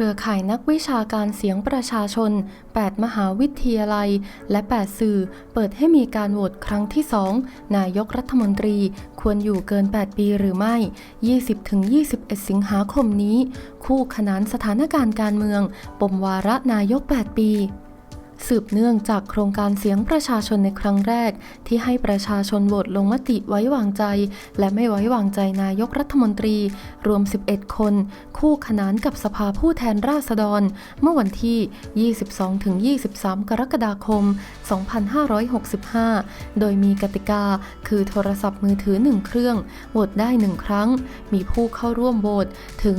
เครือข่ายนักวิชาการเสียงประชาชน 8 มหาวิทยาลัย และ 8 สื่อ เปิดให้มีการโหวตครั้งที่ 2 นายกรัฐมนตรีควรอยู่เกิน 8 ปีหรือไม่ 20-21 สิงหาคมนี้ คู่ขนานสถานการณ์การเมือง ปมวาระนายก 8 ปี สืบเนื่องจากโครงการเสียงประชาชนในครั้งแรก ที่ให้ประชาชนโหวตลงมติไว้วางใจ และไม่ไว้วางใจนายกรัฐมนตรี รวม 11 คน คู่ขนานกับสภาผู้แทนราษฎร เมื่อวันที่ 22-23 กรกฎาคม 2565 โดยมีกติกา คือโทรศัพท์มือถือ 1 เครื่องโหวตได้ 1 ครั้ง มีผู้เข้าร่วมโหวตถึง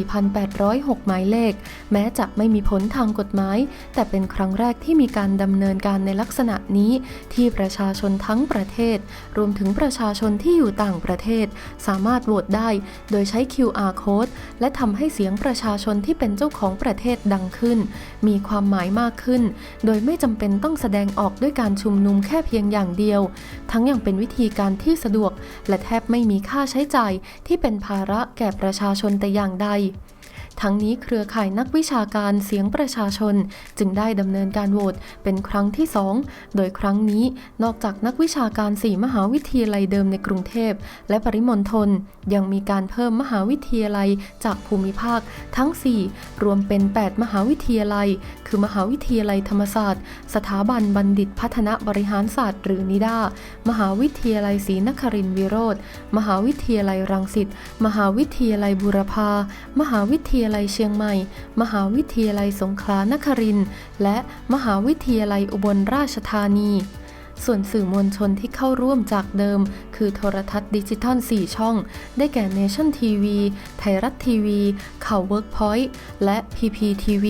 524,806 หมายเลข แม้จะไม่มีผลทางกฎหมายแต่เป็นครั้งแรกที่มีการดำเนินการในลักษณะนี้ที่ประชาชนทั้งประเทศ รวมถึงประชาชนที่อยู่ต่างประเทศ สามารถโหวตได้ โดยใช้ QR code และทำให้เสียงประชาชนที่เป็นเจ้าของประเทศดังขึ้น มีความหมายมากขึ้น โดยไม่จำเป็นต้องแสดงออกด้วยการชุมนุมแค่เพียงอย่างเดียว ทั้งยังเป็นวิธีการที่สะดวก และแทบไม่มีค่าใช้จ่ายที่เป็นภาระแก่ประชาชนแต่อย่างใด ทั้งนี้เครือข่ายนักวิชาการเสียงประชาชน จึงได้ดำเนินการโหวตเป็นครั้งที่ 2 โดยครั้งนี้นอกจากนักวิชาการ 4 มหาวิทยาลัยเดิมในกรุงเทพ และปริมณฑลยังมีการเพิ่มมหาวิทยาลัยจากภูมิภาคทั้ง 4 รวมเป็น 8 มหาวิทยาลัย คือมหาวิทยาลัยธรรมศาสตร์ สถาบันบัณฑิตพัฒนบริหารศาสตร์หรือนิดามหาวิทยาลัยศรีนครินทร์วิโรธมหาวิทยาลัยรังสิตมหาวิทยาลัยบุรพามหาวิทยายาลัยเชียงใหม่ มหาวิทยาลัยสงขลานครินทร์และมหาวิทยาลัยอุบลราชธานี ส่วนสื่อมวลชนที่เข้าร่วมจากเดิม คือโทรทัศน์ดิจิทัล 4 ช่อง ได้แก่ Nation TV ไทยรัฐทีวี ข่าว Workpoint และ PPTV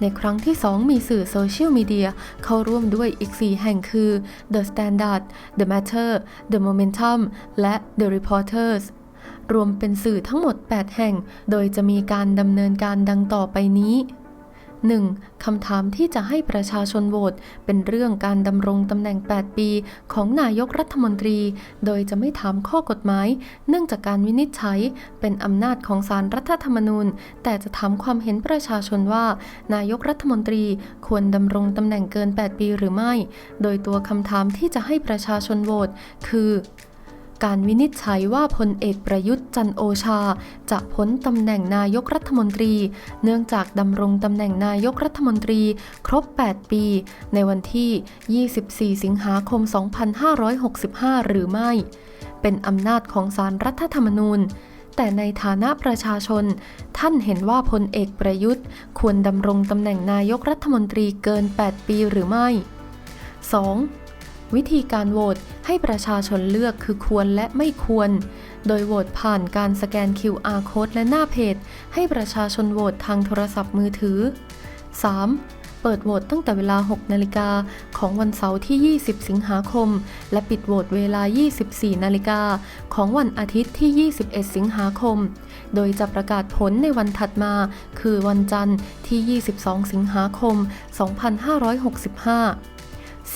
ในครั้งที่ 2 มีสื่อโซเชียลมีเดียเข้าร่วมด้วยอีก 4 แห่งคือ The Standard The Matter The Momentum และ The Reporters รวมเป็นสื่อทั้งหมด 8 แห่ง โดยจะมีการดำเนินการดังต่อไปนี้ 1. คำถามที่จะให้ประชาชนโหวตเป็นเรื่องการดำรงตำแหน่ง 8 ปี ของนายกรัฐมนตรี โดยจะไม่ถามข้อกฎหมาย เนื่องจากการวินิจฉัย เป็นอำนาจของศาลรัฐธรรมนูญ แต่จะถามความเห็นประชาชนว่า นายกรัฐมนตรีควรดำรงตำแหน่งเกิน 8 ปีหรือไม่ โดยตัวคำถามที่จะให้ประชาชนโหวตคือ การวินิจฉัยว่าพลเอกประยุทธ์จันโอชา จะพ้นตำแหน่งนายกรัฐมนตรี เนื่องจากดำรงตำแหน่งนายกรัฐมนตรี ครบ 8 ปี ในวันที่ 24 สิงหาคม 2565 หรือไม่ เป็นอำนาจของศาลรัฐธรรมนูญแต่ในฐานะประชาชน ท่านเห็นว่าพลเอกประยุทธ์ ควรดำรงตำแหน่งนายกรัฐมนตรีเกิน 8 ปีหรือไม่ 2. วิธีการโหวตให้ประชาชนเลือกคือควรและไม่ควร โดยโหวตผ่านการสแกน QR code และหน้าเพจ ให้ประชาชนโหวตทางโทรศัพท์มือถือ 3. เปิดโหวตตั้งแต่เวลา 6 นาฬิกาของวันเสาร์ที่ 20 สิงหาคม และปิดโหวตเวลา 24 นาฬิกาของวันอาทิตย์ที่ 21 สิงหาคม โดยจะประกาศผลในวันถัดมา คือวันจันทร์ที่ 22 สิงหาคม 2565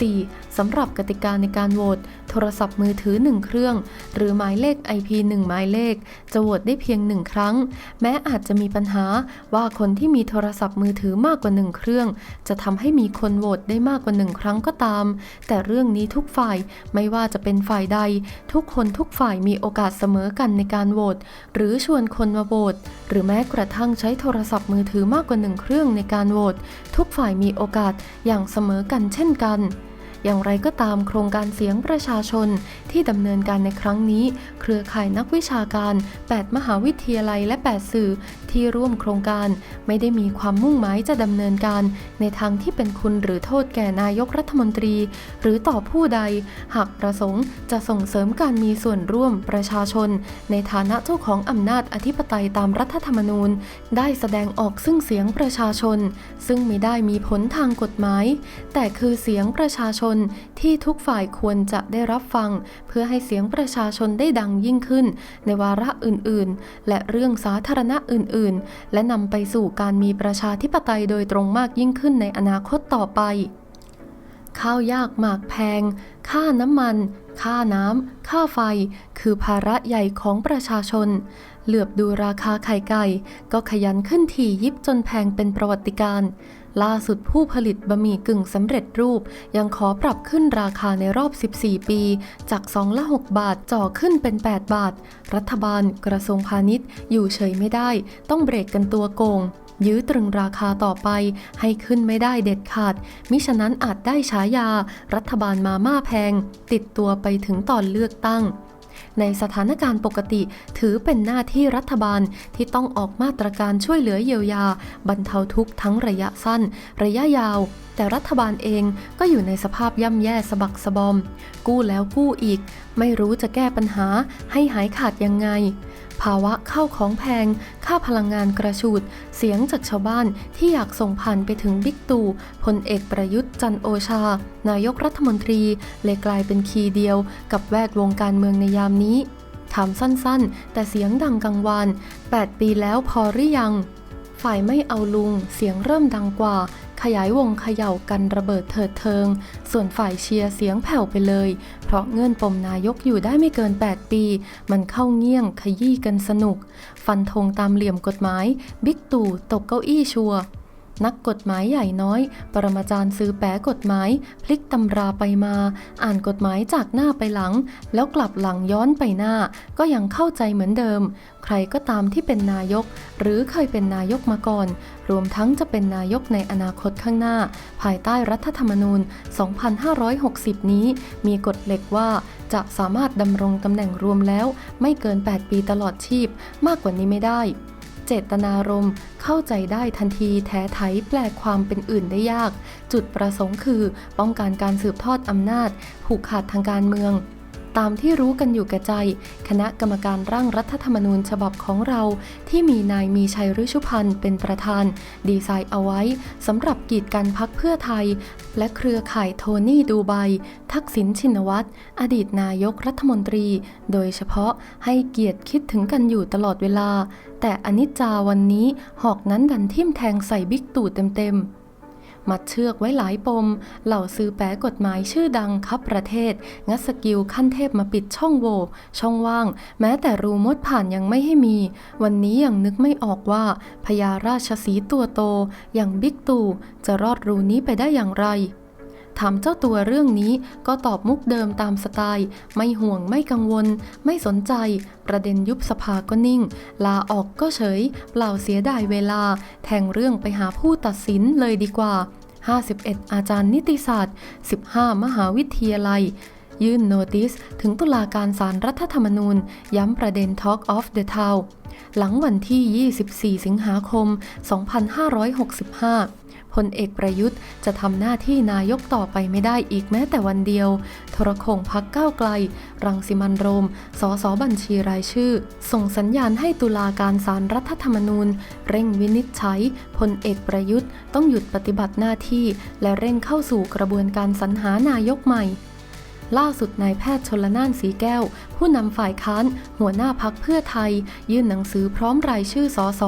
4. สำหรับกติกาในการโหวตโทรศัพท์มือถือ 1 เครื่อง หรือหมายเลข IP 1 หมายเลข จะโหวตได้เพียง 1 ครั้ง แม้อาจจะมีปัญหาว่าคนที่มีโทรศัพท์มือถือมากกว่า 1 เครื่อง จะทำให้มีคนโหวตได้มากกว่า 1 ครั้งก็ตาม แต่เรื่องนี้ทุกฝ่ายไม่ว่าจะเป็นฝ่ายใด ทุกคนทุกฝ่ายมีโอกาสเสมอกันในการโหวตหรือชวนคนมาโหวตหรือแม้กระทั่งใช้โทรศัพท์มือถือมากกว่า 1 เครื่องในการโหวตทุกฝ่ายมีโอกาสอย่างเสมอกันเช่นกัน อย่างไรก็ตามโครงการเสียงประชาชนที่ดำเนินการในครั้งนี้ เครือข่ายนักวิชาการ 8 มหาวิทยาลัยและ 8 สื่อที่ร่วมโครงการ ไม่ได้มีความมุ่งหมายจะดำเนินการ ในทางที่เป็นคุณหรือโทษแก่นายกรัฐมนตรี หรือต่อผู้ใด หากประสงค์จะส่งเสริมการมีส่วนร่วมประชาชน ในฐานะเจ้าของอำนาจอธิปไตยตามรัฐธรรมนูญ ได้แสดงออกซึ่งเสียงประชาชน ซึ่งไม่ได้มีผลทางกฎหมาย แต่คือเสียงประชาชนนที่ทุกฝ่ายควรจะได้รับฟัง เพื่อให้เสียงประชาชนได้ดังยิ่งขึ้น ในวาระอื่นๆ และเรื่องสาธารณะอื่นๆ และนำไปสู่การมีประชาธิปไตยโดยตรงมากยิ่งขึ้นในอนาคตต่อไป ข้าวยากหมากแพง ค่าน้ำมัน ค่าน้ำ ค่าไฟ คือภาระใหญ่ของประชาชนเหลือบดูราคาไข่ไก่ ก็ขยันขึ้นถี่ยิบจนแพงเป็นประวัติการณ์ ล่าสุดผู้ผลิตบะหมี่กึ่งสำเร็จรูป ยังขอปรับขึ้นราคาในรอบ 14 ปี จาก2ละ 6 บาทจ่อขึ้นเป็น 8 บาท รัฐบาลกระทรวงพาณิชย์ อยู่เฉยไม่ได้ ต้องเบรกกันตัวโกง ยื้อตรึงราคาต่อไป ให้ขึ้นไม่ได้เด็ดขาด มิฉะนั้นอาจได้ฉายา รัฐบาลมาม่าแพง ติดตัวไปถึงตอนเลือกตั้ง ในสถานการณ์ปกติ ถือเป็นหน้าที่รัฐบาลที่ต้องออกมาตรการช่วยเหลือเยียวยา บรรเทาทุกข์ทั้งระยะสั้น ระยะยาว แต่รัฐบาลเองก็อยู่ในสภาพย่ำแย่สะบักสะบอม กู้แล้วกู้อีก ไม่รู้จะแก้ปัญหาให้หายขาดยังไง ภาวะข้าวของแพง ค่าพลังงานกระชูด เสียงจากชาวบ้านที่อยากส่งผ่านไปถึงบิ๊กตู่พลเอกประยุทธ์จันโอชา นายกรัฐมนตรี เลยกลายเป็นคีย์เดียว กับแวดวงการเมืองในยามนี้ ถามสั้นๆ แต่เสียงดังกังวาน 8 ปีแล้วพอหรือยัง ฝ่ายไม่เอาลุง เสียงเริ่มดังกว่า ขยายวงเขย่ากันระเบิดเถิดเทิง ส่วนฝ่ายเชียร์เสียงแผ่วไปเลย เพราะเงื่อนปมนายกอยู่ได้ไม่เกิน 8 ปี มันเข้าเงี่ยงขยี้กันสนุก ฟันธงตามเหลี่ยมกฎหมาย บิ๊กตู่ตกเก้าอี้ชัว นักกฎหมายใหญ่น้อย ปรมาจารย์ซื้อแปะกฎหมาย พลิกตำราไปมา อ่านกฎหมายจากหน้าไปหลัง แล้วกลับหลังย้อนไปหน้า ก็ยังเข้าใจเหมือนเดิม ใครก็ตามที่เป็นนายก หรือเคยเป็นนายกมาก่อน รวมทั้งจะเป็นนายกในอนาคตข้างหน้า ภายใต้รัฐธรรมนูญ 2560 นี้ มีกฎเหล็กว่าจะสามารถดำรงตำแหน่งรวมแล้ว ไม่เกิน 8 ปีตลอดชีพ มากกว่านี้ไม่ได้ จตนารมณ์ เข้าใจได้ทันทีแท้ไถแปลความเป็นอื่นได้ยาก จุดประสงค์คือ ป้องกันการสืบทอดอำนาจ ผูกขาดทางการเมือง ตามที่รู้กันอยู่แก่ใจ คณะกรรมการร่างรัฐธรรมนูญฉบับของเรา ที่มีนายมีชัยฤชุพันธ์เป็นประธาน ดีไซน์เอาไว้สำหรับกีดกันพักเพื่อไทย และเครือข่ายโทนี่ดูไบทักษิณชินวัตรอดีตนายกรัฐมนตรี โดยเฉพาะให้เกียรติคิดถึงกันอยู่ตลอดเวลา แต่อนิจจาวันนี้หอกนั้นดันทิ่มแทงใส่บิ๊กตู่เต็มๆ มัดเชือกไว้หลายปม เหล่าซื้อแปะกฎหมายชื่อดังคับประเทศ งัดสกิลขั้นเทพมาปิดช่องโหว่ช่องว่าง แม้แต่รูมดผ่านยังไม่ให้มี วันนี้ยังนึกไม่ออกว่าพญาราชสีตัวโต อย่างบิ๊กตู่จะรอดรูนี้ไปได้อย่างไร ถามเจ้าตัวเรื่องนี้ก็ตอบมุกเดิมตามสไตล์ ไม่ห่วงไม่กังวล ไม่สนใจ ประเด็นยุบสภาก็นิ่ง ลาออกก็เฉย เปล่าเสียดายเวลา แทงเรื่องไปหาผู้ตัดสินเลยดีกว่า 51 อาจารย์นิติศาสตร์ 15 มหาวิทยาลัย ยื่นโนติส ถึงตุลาการศาลรรัฐธรรมนูญ ย้ำประเด็น Talk of the Town หลังวันที่ 24 สิงหาคม 2565พลเอกประยุทธ์จะทำหน้าที่นายกต่อไปไม่ได้อีกแม้แต่วันเดียว ทรคงพักก้าวไกล รังสิมันโรม สสบัญชีรายชื่อ ส่งสัญญาณให้ตุลาการศารรัฐธรรมนูญ เร่งวินิจฉัยพลเอกประยุทธ์ต้องหยุดปฏิบัติหน้าที่ และเร่งเข้าสู่กระบวนการสรรหานายกใหม่ ล่าสุดนายแพทย์ชนละนานสีแก้ว ผู้นำฝ่ายค้าน หัวหน้าพักเพื่อไทย ยื่นหนังสือพร้อมรายชื่อสส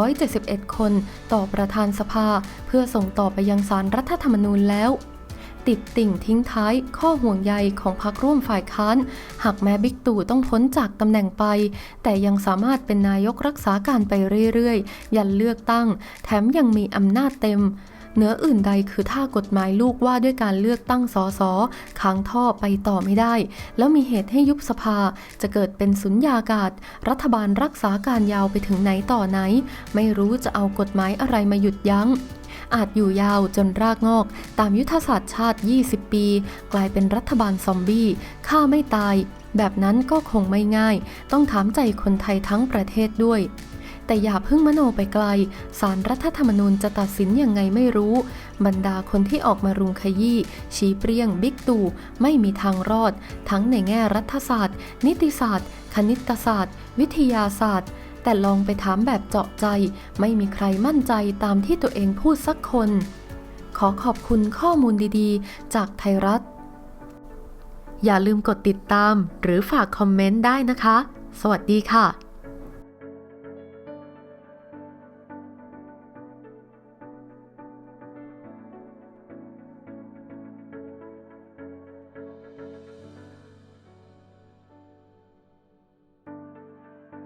171 คน ต่อประธานสภา เพื่อส่งต่อไปยังสารรัฐธรรมนูญแล้วติดติ่งทิ้งท้ายข้อห่วงใยของพักร่วมฝ่ายค้าน หากแม้บิ๊กตู่ต้องพ้นจากตำแหน่งไป แต่ยังสามารถเป็นนายกรักษาการไปเรื่อยๆ ยันเลือกตั้ง แถมยังมีอำนาจเต็ม เหนืออื่นใดคือถ้ากฎหมายลูกว่าด้วยการเลือกตั้งสสค้างท่อไปต่อไม่ได้ แล้วมีเหตุให้ยุบสภาจะเกิดเป็นสุญญากาศ รัฐบาลรักษาการยาวไปถึงไหนต่อไหน ไม่รู้จะเอากฎหมายอะไรมาหยุดยัง้งอาจอยู่ยาวจนรากงอก ตามยุทธศาสตร์ชาติ 20 ปี กลายเป็นรัฐบาลซอมบี้ฆ่าไม่ตาย แบบนั้นก็คงไม่ง่าย ต้องถามใจคนไทยทั้งประเทศด้วย แต่อย่าเพิ่งมโนไปไกล สารรัฐธรรมนูญจะตัดสินยังไงไม่รู้ บรรดาคนที่ออกมารุมขยี้ชี้เปรี้ยง บิ๊กตู่ไม่มีทางรอด ทั้งในแง่รัฐศาสตร์ นิติศาสตร์ คณิตศาสตร์ วิทยาศาสตร์แต่ลองไปถามแบบเจาะใจ ไม่มีใครมั่นใจตามที่ตัวเองพูดสักคน ขอขอบคุณข้อมูลดีๆ จากไทยรัฐ อย่าลืมกดติดตามหรือฝากคอมเมนต์ได้นะคะ สวัสดีค่ะ